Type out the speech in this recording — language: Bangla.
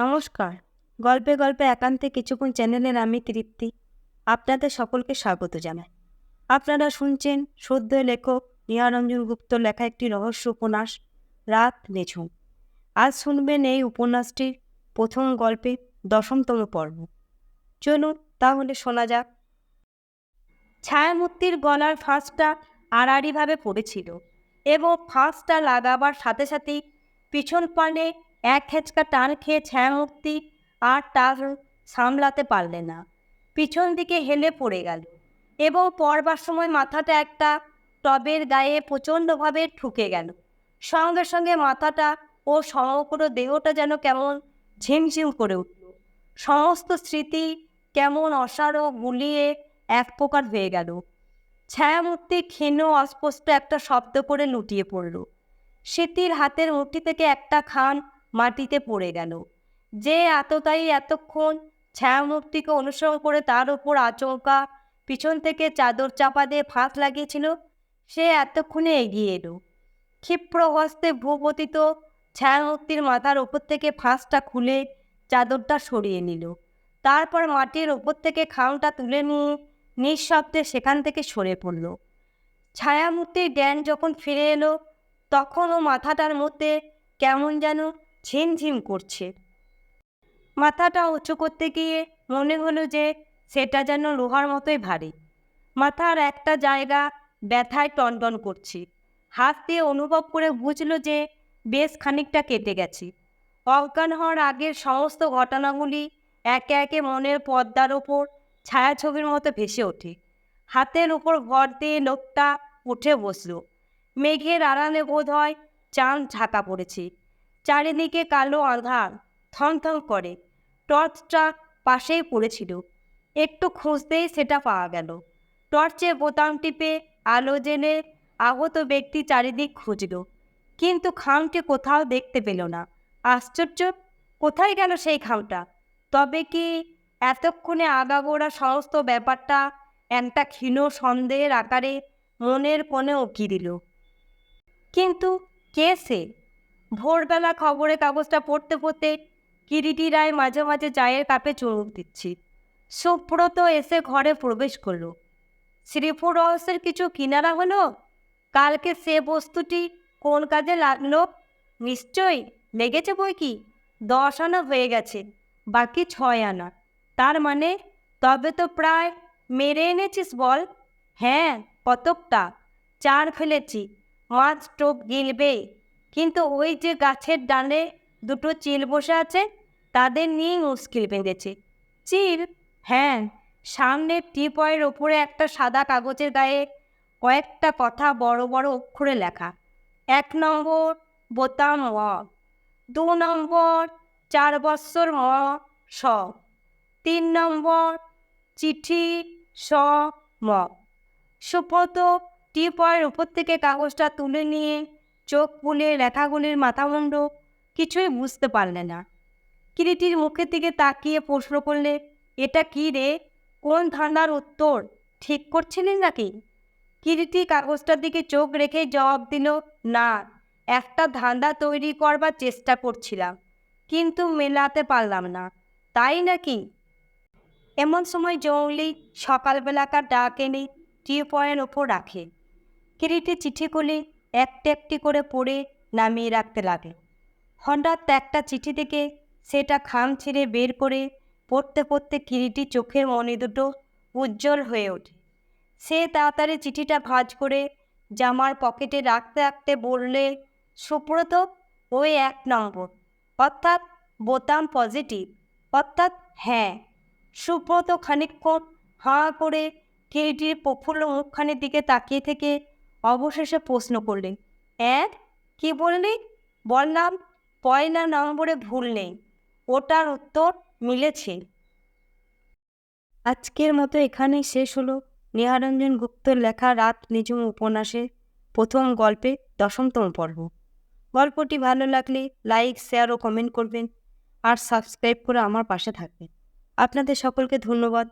নমস্কার। গল্পে গল্পে একান্তে কিছুক্ষণ চ্যানেলের আমি তৃপ্তি। আপনাদের সকলকে স্বাগত জানাই। আপনারা শুনছেন সদ্য লেখক নিহারঞ্জন গুপ্ত লেখা একটি রহস্য উপন্যাস, রাত নিঝুম। আজ শুনবেন এই উপন্যাসটির প্রথম গল্পে দশমতম পর্ব। চলুন তাহলে শোনা যাক। ছায়ামূর্তির গলার ফাঁসটা আড়াআড়িভাবে পড়েছিল এবং ফাঁসটা লাগাবার সাথে সাথেই পিছন পানে এক হেঁচকা টান খেয়ে ছায়ামূর্তি আর তার সামলাতে পারলে না। পিছন দিকে হেলে পড়ে গেল এবং পড়বার সময় মাথাটা একটা টবের গায়ে প্রচণ্ডভাবে ঠুকে গেল। সঙ্গে সঙ্গে মাথাটা ও সমগ্র দেহটা যেন কেমন ঝিমঝিম করে উঠল। সমস্ত স্মৃতি কেমন অসারও গুলিয়ে এক প্রকার হয়ে গেল। ছায়ামূর্তি ক্ষীণ অস্পষ্ট একটা শব্দ করে লুটিয়ে পড়ল। স্মৃতির হাতের মুঠি থেকে একটা খান মাটিতে পড়ে গেল। যে এতটাই এতক্ষণ ছায়ামূর্তিকে অনুসরণ করে তার উপর আচমকা পিছন থেকে চাদর চাপা দিয়ে ফাঁস লাগিয়েছিল, সে এতক্ষণে এগিয়ে এলো। ক্ষিপ্র হস্তে ভূপতিত ছায়ামূর্তির মাথার ওপর থেকে ফাঁসটা খুলে চাদরটা সরিয়ে নিল। তারপর মাটির ওপর থেকে খামটা তুলে নিয়ে নিঃশব্দে সেখান থেকে সরে পড়ল। ছায়ামূর্তির জ্ঞান যখন ফিরে এলো, তখনও মাথাটার মধ্যে কেমন যেন ঝিমঝিম করছে। মাথাটা উঁচু করতে গিয়ে মনে হলো যে সেটা যেন লোহার মতোই ভারী। মাথার একটা জায়গা ব্যথায় টনটন করছে। হাত দিয়ে অনুভব করে বুঝলো যে বেশ খানিকটা কেটে গেছে। অজ্ঞান হওয়ার আগের সমস্ত ঘটনাগুলি একে একে মনের পর্দার ওপর ছায়াছবির মতো ভেসে ওঠে। হাতের উপর ভর দিয়ে লোকটা উঠে বসল। মেঘের আড়ালে বোধ হয় চাঁদ ঢাকা পড়েছে। চারিদিকে কালো আধার থমথম করে। টর্চটা পাশেই পড়েছিল। একটু খুঁজতেই সেটা পাওয়া গেল। টর্চে বোতাম টিপে আলো জেলে আগত ব্যক্তি চারিদিক খুঁজল। কিন্তু খামটি কোথাও দেখতে পেল না। আশ্চর্য, কোথায় গেল সেই খামটা? তবে কি এতক্ষণে আগাগোড়া সমস্ত ব্যাপারটা একটা ক্ষীণ সন্দেহের আকারে মনের কোণে উকি দিল। কিন্তু কে সে? ভোরবেলা খবরের কাগজটা পড়তে পড়তে কিরিটি রায় মাঝে মাঝে চায়ের কাপে চুমুক দিচ্ছি। সুব্রত এসে ঘরে প্রবেশ করল। শ্রীপুর রহস্যের কিছু কিনারা হলো? কালকে সে বস্তুটি কোন কাজে লাগল? নিশ্চয়ই লেগেছে বই কি? দশ আনা হয়ে গেছে, বাকি ছয় আনা। তার মানে তবে তো প্রায় মেরে এনেছিস বল? হ্যাঁ কতকটা। চার ফেলেছি, মাছ টোপ গিলবে। কিন্তু ওই যে গাছের ডালে দুটো চিল বসে আছে, তাদের নিয়েই মুশকিল বেঁধেছে। চিল? হ্যাঁ সামনের টিপয়ের ওপরে একটা সাদা কাগজের গায়ে কয়েকটা কথা বড় বড় অক্ষরে লেখা। এক নম্বর, বোতাম ম দু নম্বর, চার বৎসর ম স। তিন নম্বর, চিঠি স ম। সুব্রত টিপয়ের উপর থেকে কাগজটা তুলে নিয়ে চোখ বুলিয়ে লেখাগুলির মাথামুণ্ড কিছুই বুঝতে পারলে না। কিরিটির মুখের দিকে তাকিয়ে প্রশ্ন করলে, এটা কি রে? কোন ধান্দার উত্তর? ঠিক করছিলেন নাকি? কিরিটি কাগজটার দিকে চোখ রেখে জবাব দিল, না, একটা ধান্দা তৈরি করবার চেষ্টা করছিলাম, কিন্তু মেলাতে পারলাম না। তাই নাকি? এমন সময় জঙ্গলি সকালবেলাকার ডাক এনে টিউপয়ের ওপর রাখে। কিরিটি চিঠি চিঠিগুলি একটি একটি করে পড়ে নামিয়ে রাখতে লাগে। হঠাৎ একটা চিঠি থেকে সেটা খাম ছিঁড়ে বের করে পড়তে পড়তে কিরিটি চোখের মনে দুটো উজ্জ্বল হয়ে ওঠে। সে তাড়াতাড়ি চিঠিটা ভাঁজ করে জামার পকেটে রাখতে রাখতে বললে, সুব্রত, ওই এক নম্বর। অর্থাৎ বোতাম পজিটিভ। অর্থাৎ হ্যাঁ। সুব্রত খানিকক্ষণ হাঁ করে কিরিটির প্রফুল্ল মুখখানির দিকে তাকিয়ে থেকে অবশেষে প্রশ্ন করলেন এক কি বললি? বললাম পয়লা নম্বরে ভুল নেই, ওটার উত্তর মিলেছে। আজকের মতো এখানেই শেষ হলো। নেহারঞ্জন গুপ্তর লেখা রাত নিঝুম উপন্যাসে প্রথম গল্পে দশমতম পর্ব। গল্পটি ভালো লাগলে লাইক, শেয়ার ও কমেন্ট করবেন আর সাবস্ক্রাইব করে আমার পাশে থাকবেন। আপনাদের সকলকে ধন্যবাদ।